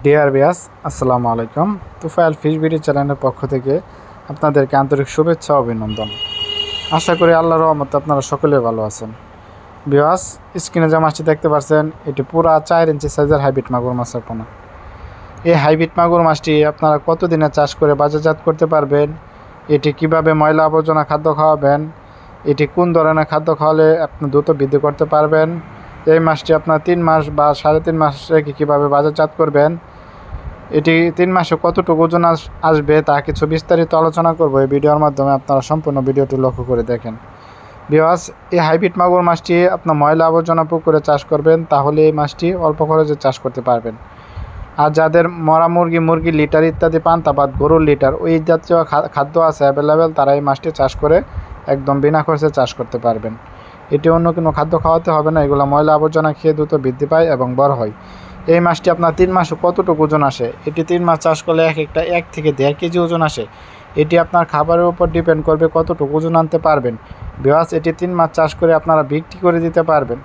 Deer বিয়াস আসসালামু আলাইকুম। Tufail fish BD চ্যানেলের পক্ষ থেকে আপনাদেরকে আন্তরিক শুভেচ্ছা, অভিনন্দন। আশা করি আল্লাহর রহমতে আপনারা সকলে ভালো আছেন। বিয়াস স্ক্রিনে যে মাছটি দেখতে পাচ্ছেন, এটি পুরা চার ইঞ্চি সাইজের হাইব্রিড মাগুর মাছের পোনা এই হাইব্রিড মাগুর মাছটি আপনারা কতদিনে চাষ করে বাজারজাত করতে পারবেন? এটি কীভাবে ময়লা আবর্জনা খাদ্য খাওয়াবেন? এটি কোন ধরনের খাদ্য খাওয়ালে আপনি দ্রুত বৃদ্ধি করতে পারবেন? এই মাছটি আপনার তিন মাস বা সাড়ে তিন মাস রেখে কীভাবে বাজারজাত করবেন, এটি তিন মাসে কতটুকু ওজন আসবে তা কিছু বিস্তারিত আলোচনা করব। এই ভিডিওর মাধ্যমে আপনারা সম্পূর্ণ ভিডিওটি লক্ষ্য করে দেখেন। বিওয়াস এই হাইব্রিড মাগুর মাছটি আপনার ময়লা আবর্জনা পুকুরে চাষ করবেন, তাহলে এই মাছটি অল্প খরচে চাষ করতে পারবেন। আর যাদের মরা মুরগি মুরগি লিটার ইত্যাদি পান্তা বা গরুর লিটার, ওই জাতীয় খাদ্য আছে অ্যাভেলেবেল তারা এই মাছটি চাষ করে একদম বিনা খরচে চাষ করতে পারবেন। এটি অন্য কোনো খাদ্য খাওয়াতে হবে না, এগুলো ময়লা আবর্জনা খেয়ে দ্রুত বৃদ্ধি পায় এবং বড় হয়। এই মাছটি আপনার তিন মাসে কতটুকু ওজন আসে? এটি তিন মাস চাষ করলে এক একটা এক থেকে দেড় কেজি ওজন আসে। এটি আপনার খাবারের উপর ডিপেন্ড করবে কতটুকু ওজন আনতে পারবেন। বিওয়াস এটি তিন মাস চাষ করে আপনারা বিক্রি করে দিতে পারবেন।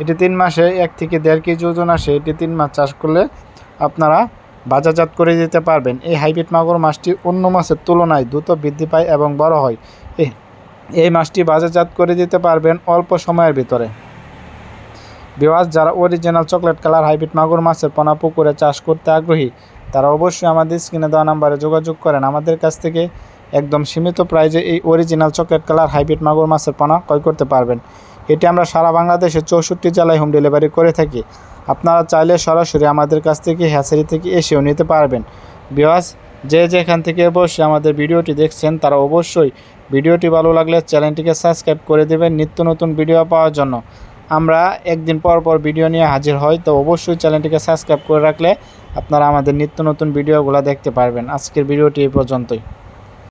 এটি তিন মাসে এক থেকে দেড় কেজি ওজন আসে। এটি তিন মাস চাষ করলে আপনারা বাজারজাত করে দিতে পারবেন। এই হাইব্রিড মাগুর মাছটি অন্য মাছের তুলনায় দ্রুত বৃদ্ধি পায় এবং বড় হয়। এই এই মাছটি বাজারজাত করে দিতে পারবেন অল্প সময়ের ভিতরে। বিওয়াজ যারা অরিজিনাল চকলেট কালার হাইব্রিড মাগুর মাছের পোনা পুকুরে চাষ করতে আগ্রহী, তারা অবশ্যই আমাদের স্ক্রিনে দেওয়া নাম্বারে যোগাযোগ করেন। আমাদের কাছ থেকে একদম সীমিত প্রাইজে এই অরিজিনাল চকলেট কালার হাইব্রিড মাগুর মাছের পোনা ক্রয় করতে পারবেন। এটি আমরা সারা বাংলাদেশে চৌষট্টি জেলায় হোম ডেলিভারি করে থাকি। আপনারা চাইলে সরাসরি আমাদের কাছ থেকে হ্যাচারি থেকে এসেও নিতে পারবেন। বিওয়াজ যে যেখান থেকে বসে আমাদের ভিডিওটি দেখছেন তারা অবশ্যই ভিডিওটি ভালো লাগলে চ্যানেলটিকে সাবস্ক্রাইব করে দেবেন নিত্য নতুন ভিডিও পাওয়ার জন্য। আমরা একদিন পর পর ভিডিও নিয়ে হাজির হই, তো অবশ্যই চ্যানেলটিকে সাবস্ক্রাইব করে রাখলে আপনারা আমাদের নিত্য নতুন ভিডিওগুলো দেখতে পারবেন। আজকের ভিডিওটি এই পর্যন্তই।